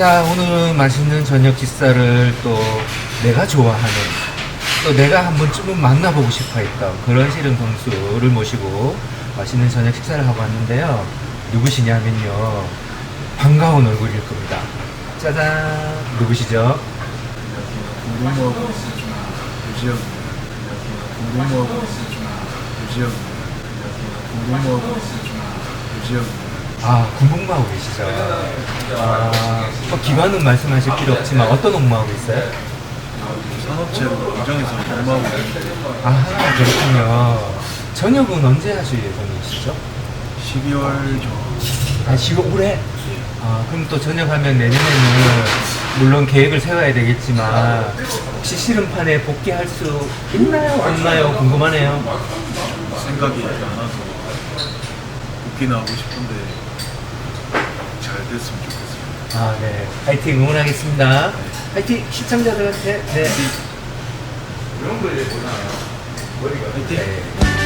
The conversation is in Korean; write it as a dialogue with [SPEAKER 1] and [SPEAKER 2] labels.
[SPEAKER 1] 자, 오늘은 맛있는 저녁 식사를 또 내가 좋아하는 또 내가 한 번쯤은 만나보고 싶어 했던 그런 씨름 선수를 모시고 맛있는 저녁 식사를 하고 왔는데요. 누구시냐면요. 반가운 얼굴일 겁니다. 짜잔! 누구시죠?
[SPEAKER 2] 공동모하고 유지영
[SPEAKER 1] 아, 군복무하고 계시죠? 아, 뭐 기관은 말씀하실 필요 없지만 어떤 업무하고 있어요?
[SPEAKER 2] 산업체로 공장에서 근무하고
[SPEAKER 1] 아, 그렇군요. 저녁은 언제 하실 예정이시죠?
[SPEAKER 2] 12월 중
[SPEAKER 1] 아, 10월 올해? 아, 그럼 또 전역하면 내년에는 물론 계획을 세워야 되겠지만 혹시 씨름판에 복귀할 수 있나요? 없나요? 궁금하네요.
[SPEAKER 2] 생각이 안 나서 복귀는 하고 싶은데 잘 됐으면 좋겠습니다.
[SPEAKER 1] 아, 네. 파이팅 응원하겠습니다. 파이팅! 시청자들한테, 네.
[SPEAKER 2] 화이팅!
[SPEAKER 1] 네.